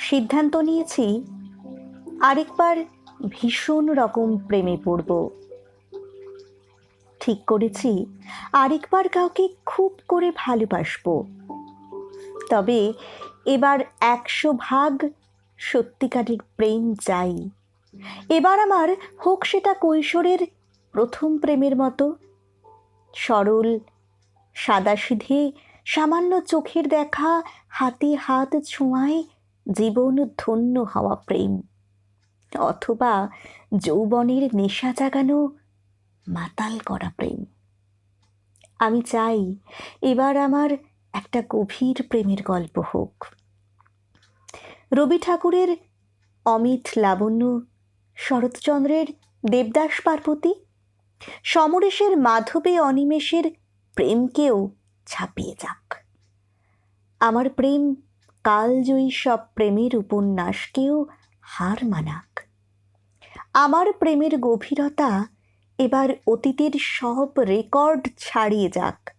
সিদ্ধান্ত নিয়েছি আরেকবার ভীষণ রকম প্রেমে পড়ব। ঠিক করেছি, আরেকবার কাউকে খুব করে ভালোবাসবো। তবে এবার একশো ভাগ সত্যিকারের প্রেম চাই। এবার আমার হোক সেটা কৈশোরের প্রথম প্রেমের মতো। সরল, সাদাসিধে, সামান্য চোখের দেখা, হাতে হাত ছোঁয়ায় জীবন ধন্য হওয়া প্রেম, অথবা যৌবনের নেশা জাগানো মাতাল করা প্রেম। আমি চাই এবার আমার একটা গভীর প্রেমের গল্প হোক। রবি ঠাকুরের অমিত লাবণ্য, শরৎচন্দ্রের দেবদাস পার্বতী, সমরেশের মাধবে অনিমেষের প্রেমকেও ছাপিয়ে যাক। আমার প্রেম কালজয়ী সব প্রেমের উপন্যাসকেও হার মানাক। আমার প্রেমের গভীরতা এবার অতীতের সব রেকর্ড ছাড়িয়ে যাক।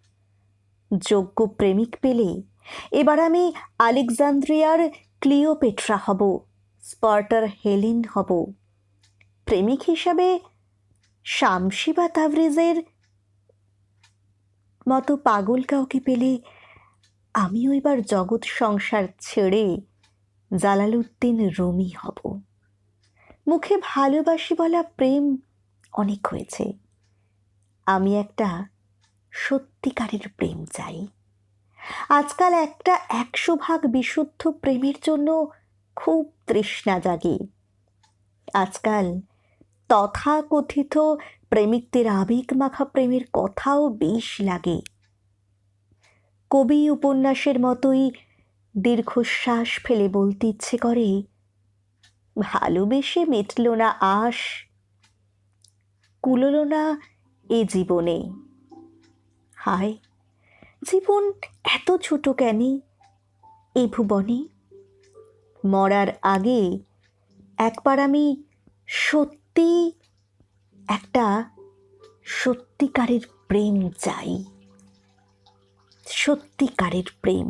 যোগ্য প্রেমিক পেলে এবার আমি আলেকজান্দ্রিয়ার ক্লিওপেট্রা হব, স্পার্টার হেলেন হব। প্রেমিক হিসাবে শামসি বা তাভরেজের মতো পাগল কাউকে পেলে আমিও এবার জগৎ সংসার ছেড়ে জালালুদ্দিন রুমি হব। মুখে ভালোবাসি বলা প্রেম অনেক হয়েছে। আমি একটা সত্যিকারের প্রেম চাই। আজকাল একটা একশো ভাগ বিশুদ্ধ প্রেমের জন্য খুব তৃষ্ণা জাগে। আজকাল তথাকথিত প্রেমিকদের আবেগ মাখা প্রেমের কথাও বেশ লাগে। কবি উপন্যাসের মতোই দীর্ঘশ্বাস ফেলে বলতে ইচ্ছে করে, ভালোবেসে মিটল না আশ, কুলল না এ জীবনে। হায়, জীবন এত ছোট কেন? এ ভুবনে মরার আগে একবার আমি সত্যি একটা সত্যিকারের প্রেম চাই। সত্যিকারের প্রেম।